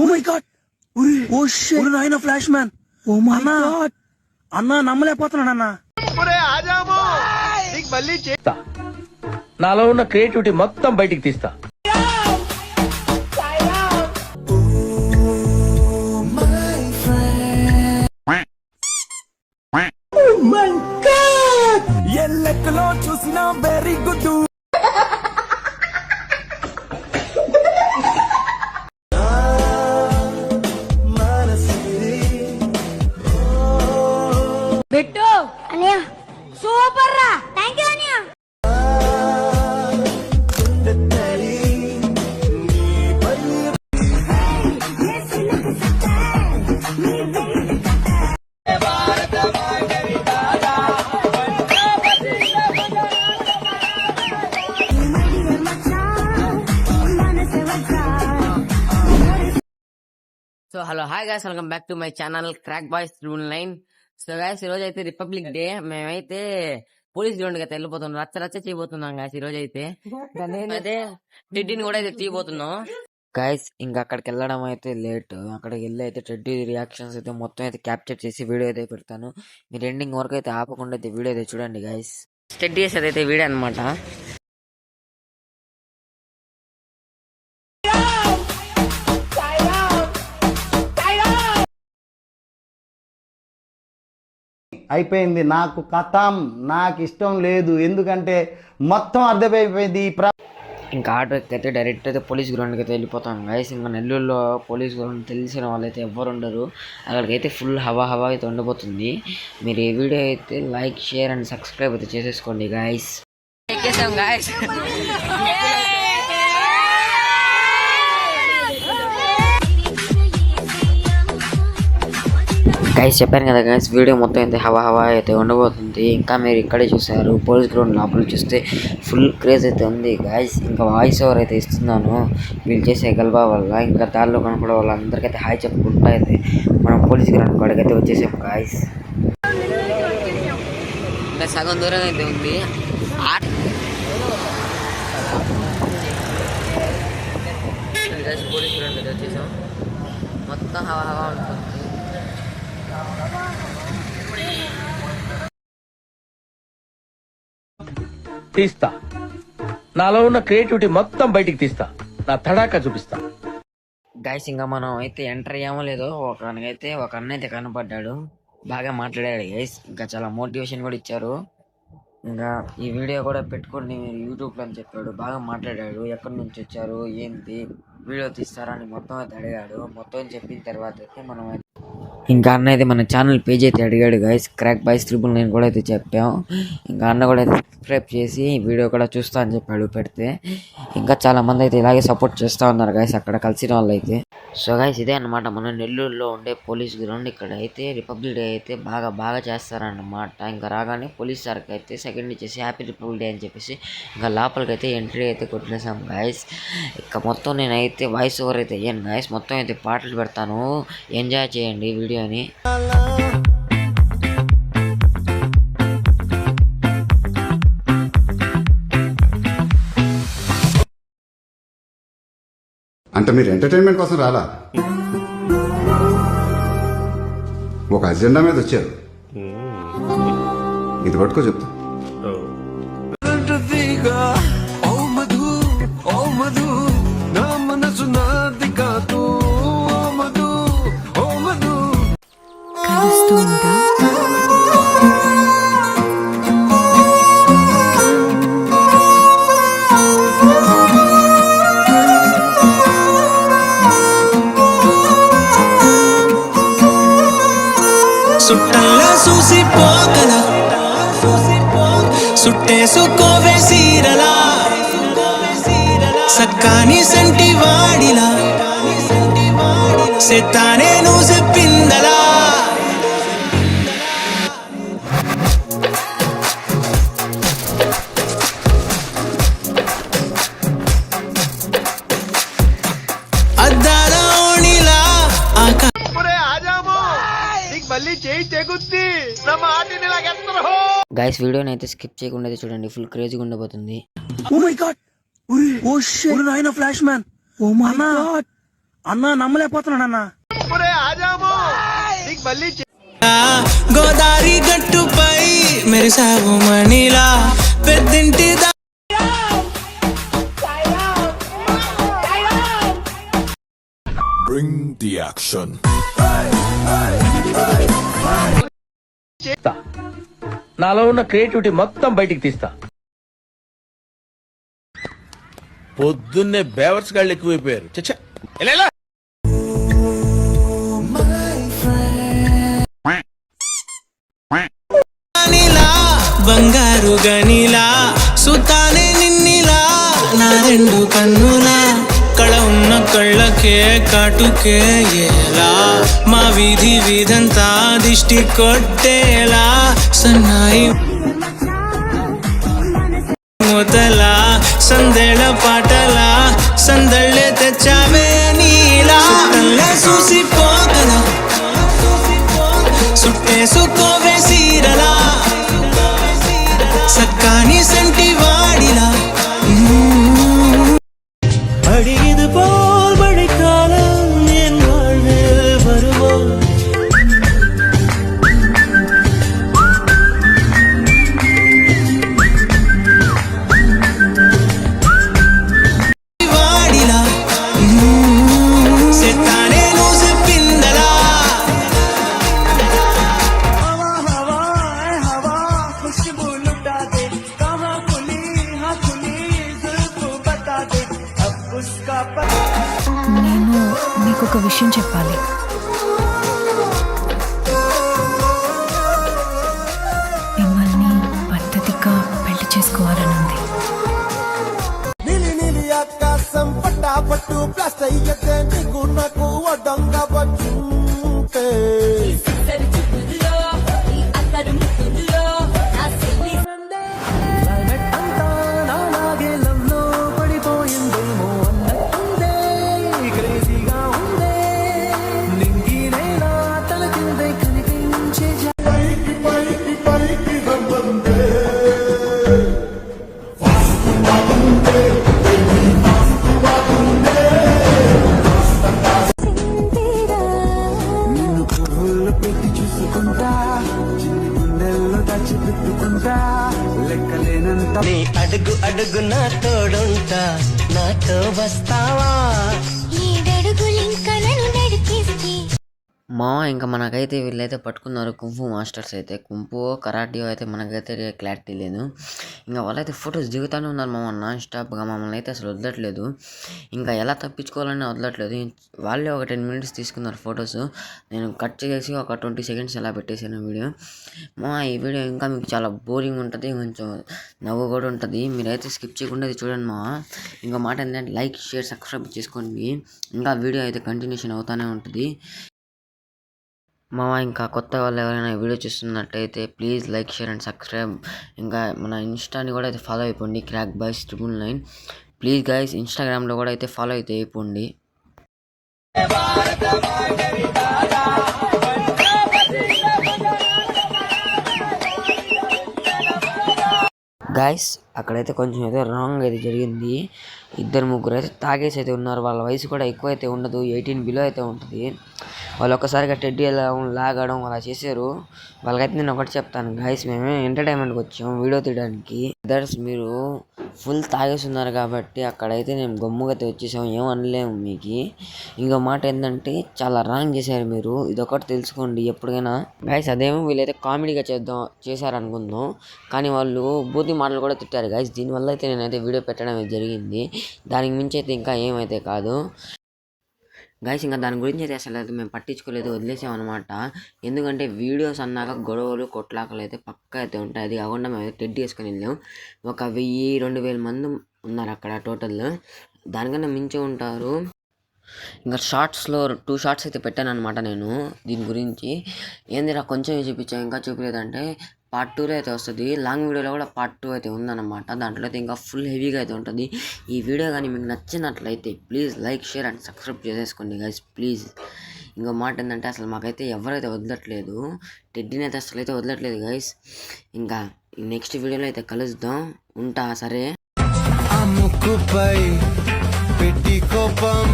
Oh my god oh shit నాయన flash man oh my god అన్నా నమ్మలేకపోతున్నాను అన్నా. నాలో ఉన్న క్రియేటివిటీ మొత్తం బయటికి తీస్తా. So hello hi guys welcome back to my channel crack boys rule nine so guys ఈ రోజు అయితే రిపబ్లిక్ డే మేమైతే పోలీస్ గ్రౌండ్ అయితే వెళ్ళిపోతున్నాం. రచ్చ రచ్చ చేయబోతున్నాం గాయస్ ఈ రోజు అయితే అదే. టెడ్డీని కూడా అయితే తీయబోతున్నాం గాయస్ ఇంకా అక్కడికి వెళ్ళడం అయితే లేట్. అక్కడికి వెళ్ళి అయితే టెడ్డీ రియాక్షన్స్ అయితే మొత్తం అయితే క్యాప్చర్ చేసి వీడియో అయితే పెడతాను. మీరు ఎండింగ్ వరకు అయితే ఆపకుండా అయితే వీడియో అయితే చూడండి గాయస్ టెడ్డీ అయితే వీడియో అనమాట అయిపోయింది. నాకు కథం నాకు ఇష్టం లేదు. ఎందుకంటే మొత్తం అర్థమైపోయింది ఈ ప్ర ఇంకా ఆటోకి అయితే డైరెక్ట్ అయితే పోలీస్ గ్రౌండ్కి అయితే వెళ్ళిపోతాం. గైస్ ఇంకా నెల్లూరులో పోలీస్ గ్రౌండ్ తెలిసిన వాళ్ళైతే ఎవ్వరు ఉండరు. అక్కడికైతే ఫుల్ హవా హవా అయితే ఉండబోతుంది. మీరు ఈ వీడియో అయితే లైక్ షేర్ అండ్ సబ్స్క్రైబ్ అయితే చేసేసుకోండి గాయస్ ఎక్కేసాం గాయస్ గైస్ చెప్పాను కదా గైస్ వీడియో మొత్తం అయితే హవా హవా అయితే ఉండబోతుంది. ఇంకా మీరు ఇక్కడే చూసారు పోలీస్ గ్రౌండ్ లోపల చూస్తే ఫుల్ క్రేజ్ అయితే ఉంది. గైస్ ఇంకా వాయిస్ ఓవర్ అయితే ఇస్తున్నాను. వీళ్ళు చేసే గల్బా వల్ల ఇంకా దారిలో కనపడే వాళ్ళందరికీ అయితే హాయ్ చెప్పుకుంటా అయితే మనం పోలీస్ గ్రౌండ్ కాడికి అయితే వచ్చేసాం గాయస్ ఇంకా సగం దూరం అయితే ఉంది. పోలీస్ గ్రౌండ్ అయితే వచ్చేసాం. మొత్తం హవా హవా ఉంటుంది. తీస్తా. నాలో ఉన్న క్రియేటివిటీ మొత్తం బయటికి తీస్తా. నా తడాకా చూపిస్తా. గైస్ ఇంకా మనం అయితే ఎంటర్ అయ్యామో లేదో ఒకనైతే ఒక అన్న అయితే కనపడ్డాడు. బాగా మాట్లాడాడు గైస్. ఇంకా చాలా మోటివేషన్ కూడా ఇచ్చారు. ఇంకా ఈ వీడియో కూడా పెట్టుకోండి మీరు యూట్యూబ్లో అని చెప్పాడు. బాగా మాట్లాడాడు. ఎక్కడి నుంచి వచ్చారు? ఏంటి? వీడియో తీస్తారని మొత్తం అయితే అడిగాడు. మొత్తం చెప్పిన తర్వాత అయితే మనం ఇంకా అన్న అయితే మన ఛానల్ పేజ్ అయితే అడిగాడు గైస్ క్రాక్ బైస్ త్రిబుల్ నేను కూడా అయితే చెప్పాం. ఇంకా అన్న కూడా అయితే సబ్స్క్రైబ్ చేసి వీడియో కూడా చూస్తా అని చెప్పాడు పెడితే. ఇంకా చాలా మంది అయితే ఇలాగే సపోర్ట్ చేస్తూ ఉన్నారు గైస్ అక్కడ కలిసిన వాళ్ళు అయితే సో గైస్ ఇదే అన్నమాట. మన నెల్లూరులో ఉండే పోలీస్ గ్రౌండ్ ఇక్కడ అయితే రిపబ్లిక్ డే అయితే బాగా బాగా చేస్తారన్నమాట. ఇంకా రాగానే పోలీస్ సార్కి అయితే సెకండ్ ఇచ్చేసి హ్యాపీ రిపబ్లిక్ డే అని చెప్పేసి ఇంకా లోపలికి అయితే ఎంట్రీ అయితే కొట్టేసాం గాయస్ ఇక మొత్తం నేనైతే వాయిస్ ఓవర్ అయితే అయ్యాను గాయస్ మొత్తం అయితే పాటలు పెడతాను. ఎంజాయ్ చేయండి వీడియో వీడియోని అంటే మీరు ఎంటర్టైన్మెంట్ కోసం రాలా? ఒక అజెండా మీద వచ్చారు. ఇది పట్టుకో చెప్తా. కలుస్తూ ఉంటా సుట్టల్లా చూసి పోగల సుట్టేసుకోవే సీరలా సక్కాని సంటి వాడిలా సెత్తానే నువ్వు చెప్పిందలా. గైస్ వీడియోని అయితే స్కిప్ చేయకుండా అయితే చూడండి ఫుల్ క్రేజీగా ఉండబోతుంది. Oh my god oh shit నాయన flash man oh my god అన్నా నమ్మలేకపోతున్నాను అన్నా. గోదారి గట్టుపై మెరిసావు మణిలా. పెద్దింటి Bring the action. తీస్తా. నాలో ఉన్న క్రియేటివిటీ మొత్తం బయటికి తీస్తా. పొద్దున్నే బేవర్స్ గాళ్ళు ఎక్కువైపోయారు. చచ్చా ఎలా బంగారు గనిలా సుతానే నిన్నిలా నా రెండు కన్నులా. కళ ఉన్న కళ్ళకే కాటుకే ఎలా? మా వీధి వీధంతా దిష్టి కొట్టేలా? సన్నాయి మొదలా సందేళ పాటలా సందళ్ళే తెచ్చావే విషయం చెప్పాలి. అడుగు అడుగు నా తోడుంటా నాతో వస్తావా? మా ఇంకా మనకైతే వీళ్ళైతే పట్టుకున్నారు కుంఫు మాస్టర్స్ అయితే. కుంపు కరాటియో అయితే మనకైతే క్లారిటీ లేదు. ఇంకా వాళ్ళైతే ఫొటోస్ దిగుతూనే ఉన్నారు మామ నాన్ స్టాప్గా మమ్మల్ని అయితే అసలు వదలట్లేదు. ఇంకా ఎలా తప్పించుకోవాలని వదలట్లేదు. వాళ్ళే ఒక టెన్ మినిట్స్ తీసుకున్నారు ఫొటోస్. నేను కట్ చేసి ఒక ట్వంటీ సెకండ్స్ ఎలా పెట్టేశాను వీడియో. మా ఈ వీడియో ఇంకా మీకు చాలా బోరింగ్ ఉంటుంది కొంచెం నవ్వు కూడా ఉంటుంది. మీరైతే స్కిప్ చేయకుండా చూడండి మా ఇంకా మాట ఏంటంటే లైక్ షేర్ సబ్స్క్రైబ్ చేసుకోండి. ఇంకా వీడియో అయితే కంటిన్యూషన్ అవుతానే ఉంటుంది. మామ ఇంకా కొత్త వాళ్ళు ఎవరైనా వీడియో చూస్తున్నట్టయితే please like share and subscribe. ఇంకా మన ఇన్స్టాని కూడా అయితే ఫాలో అయిపోండి crack boys triple nine. Please guys ఇన్స్టాగ్రామ్లో కూడా అయితే ఫాలో అయితే అయిపోండి. గాయస్ అక్కడైతే కొంచెం అయితే రాంగ్ అయితే జరిగింది. ఇద్దరు ముగ్గురు అయితే తాగేసి అయితే ఉన్నారు. వాళ్ళ వయసు కూడా ఎక్కువ అయితే ఉండదు. ఎయిటీన్ బిలో అయితే ఉంటుంది. వాళ్ళు ఒక్కసారిగా టెడ్డీ ఎలా లాగడం అలా చేశారు. వాళ్ళకైతే నేను ఒకటి చెప్తాను గాయస్ మేము ఎంటర్టైన్మెంట్కి వచ్చాం వీడియో తీయడానికి. అదర్స్ మీరు ఫుల్ తాగేసి ఉన్నారు కాబట్టి అక్కడైతే నేను గమ్ముగా వచ్చేసాం ఏం అనలేము మీకు. ఇంకో మాట ఏంటంటే చాలా రాంగ్ చేశారు మీరు. ఇదొకటి తెలుసుకోండి ఎప్పటికైనా గాయస్ అదేమో వీళ్ళైతే కామెడీగా చేద్దాం చేశారనుకుందాం. కానీ వాళ్ళు బూతి మాటలు కూడా తిట్టారు గాయస్ దీనివల్ల అయితే నేనైతే వీడియో పెట్టడం జరిగింది. దానికి మించి అయితే ఇంకా ఏమైతే కాదు. గైస్ ఇంకా దాని గురించి అయితే అసలు అయితే మేము పట్టించుకోలేదు వదిలేసామన్నమాట. ఎందుకంటే వీడియోస్ అన్నాక గొడవలు కొట్లాకలు అయితే పక్క అయితే ఉంటాయి. అది కాకుండా మేము అయితే టెడ్ వేసుకొని వెళ్ళాం. ఒక వెయ్యి రెండు వేల మంది ఉన్నారు అక్కడ టోటల్. దానికన్నా మించి ఉంటారు. ఇంకా షార్ట్స్లో టూ షార్ట్స్ అయితే పెట్టాను అనమాట నేను దీని గురించి. ఏందిరా కొంచెం చూపించాను ఇంకా చూపలేదంటే పార్ట్ టూలో అయితే వస్తుంది. లాంగ్ వీడియోలో కూడా పార్ట్ టూ అయితే ఉందన్నమాట. దాంట్లో అయితే ఇంకా ఫుల్ హెవీగా అయితే ఉంటుంది. ఈ వీడియో కానీ మీకు నచ్చినట్లయితే please like share and subscribe చేసేసుకోండి గైస్ ప్లీజ్. ఇంకో మాట ఏంటంటే అసలు మాకైతే ఎవరైతే వదలట్లేదు టెడ్డీని అయితే అసలు అయితే వదలట్లేదు గైస్ ఇంకా నెక్స్ట్ వీడియోలో అయితే కలుద్దాం. ఉంటా సరే. ముక్కుపై పెట్టి కోపం.